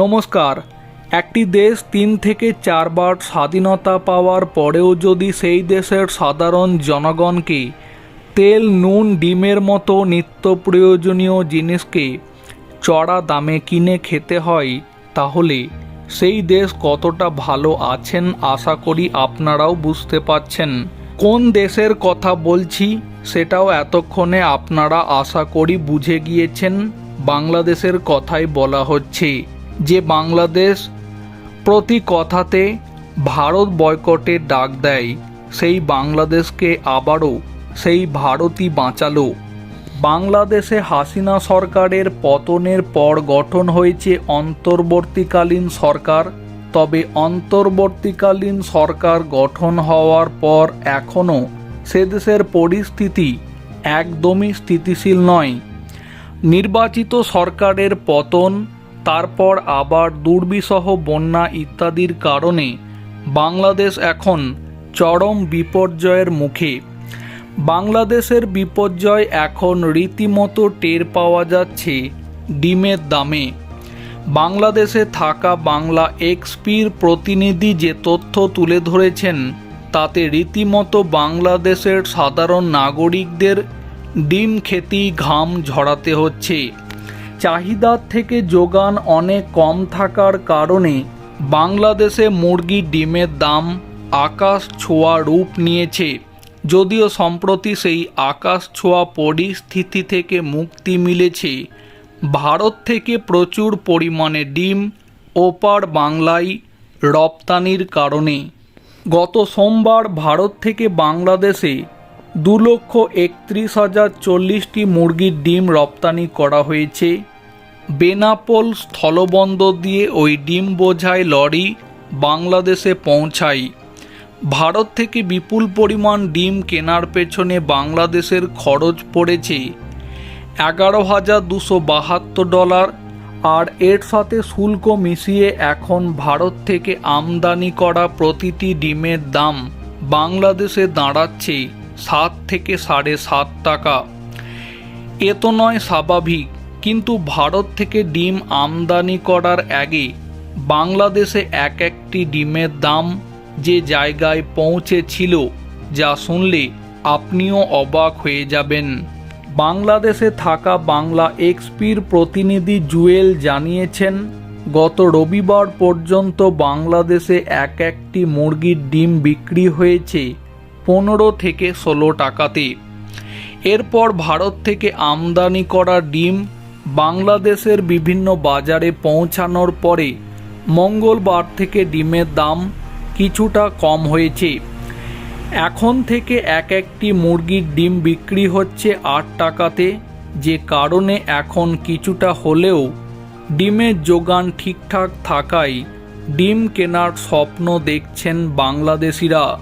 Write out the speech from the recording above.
নমস্কার। একটি দেশ তিন থেকে চারবার স্বাধীনতা পাওয়ার পরেও যদি সেই দেশের সাধারণ জনগণকে তেল, নুন, ডিমের মতো নিত্য প্রয়োজনীয় জিনিসকে চড়া দামে কিনে খেতে হয়, তাহলে সেই দেশ কতটা ভালো আছেন আশা করি আপনারাও বুঝতে পাচ্ছেন কোন দেশের কথা বলছি সেটাও এতক্ষণে আপনারা আশা করি বুঝে গিয়েছেন। বাংলাদেশের কথাই বলা হচ্ছে। যে বাংলাদেশ প্রতি কথাতে ভারত বয়কটের ডাক দেয়, সেই বাংলাদেশকে আবারও সেই ভারতই বাঁচালো। বাংলাদেশে হাসিনা সরকারের পতনের পর গঠন হয়েছে অন্তর্বর্তীকালীন সরকার। তবে অন্তর্বর্তীকালীন সরকার গঠন হওয়ার পর এখনও সে দেশের পরিস্থিতি একদমই স্থিতিশীল নয়। নির্বাচিত সরকারের পতন তারপর আবার দুর্বিসহ বন্যা ইত্যাদির কারণে বাংলাদেশ এখন চরম বিপর্যয়ের মুখে। বাংলাদেশের বিপর্যয় এখন রীতিমতো টের পাওয়া যাচ্ছে ডিমের দামে। বাংলাদেশে থাকা বাংলা এক্সপির প্রতিনিধি যে তথ্য তুলে ধরেছেন, তাতে রীতিমতো বাংলাদেশের সাধারণ নাগরিকদের ডিম খেতেই ঘাম ঝরাতে হচ্ছে। চাহিদার থেকে যোগান অনেক কম থাকার কারণে বাংলাদেশে মুরগির ডিমের দাম আকাশ ছোঁয়া রূপ নিয়েছে। যদিও সম্প্রতি সেই আকাশ ছোঁয়া পরিস্থিতি থেকে মুক্তি মিলেছে। ভারত থেকে প্রচুর পরিমাণে ডিম ওপার বাংলায় রপ্তানির কারণে। গত সোমবার ভারত থেকে বাংলাদেশে দু লক্ষ একত্রিশ হাজার চল্লিশটি মুরগির ডিম রপ্তানি করা হয়েছে। বেনাপোল স্থলবন্দর দিয়ে ওই ডিম বোঝাই লরি বাংলাদেশে পৌঁছায় ভারত থেকে বিপুল পরিমাণ ডিম কেনার পেছনে বাংলাদেশের খরচ পড়েছে এগারো হাজার দুশো বাহাত্তর ডলার আর এর সাথে শুল্ক মিশিয়ে এখন ভারত থেকে আমদানি করা প্রতিটি ডিমের দাম বাংলাদেশে দাঁড়াচ্ছে সাত থেকে সাড়ে সাত টাকা। এ তো নয় স্বাভাবিক। কিন্তু ভারত থেকে ডিম আমদানি করার আগে বাংলাদেশে এক একটি ডিমের দাম যে জায়গায় পৌঁছেছিল যা শুনলে আপনিও অবাক হয়ে যাবেন। বাংলাদেশে থাকা বাংলা এক্সপির প্রতিনিধি জুয়েল জানিয়েছেন, গত রবিবার পর্যন্ত বাংলাদেশে এক একটি মুরগির ডিম বিক্রি হয়েছে পনেরো থেকে ষোলো টাকাতে। এরপর ভারত থেকে আমদানি করা ডিম বাংলাদেশের বিভিন্ন বাজারে পৌঁছানোর পরে মঙ্গলবার থেকে ডিমের দাম কিছুটা কম হয়েছে। এখন থেকে এক একটি মুরগির ডিম বিক্রি হচ্ছে আট টাকাতে, যে কারণে এখন কিছুটা হলেও ডিমের যোগান ঠিকঠাক থাকায় ডিম কেনার স্বপ্ন দেখছেন বাংলাদেশিরা।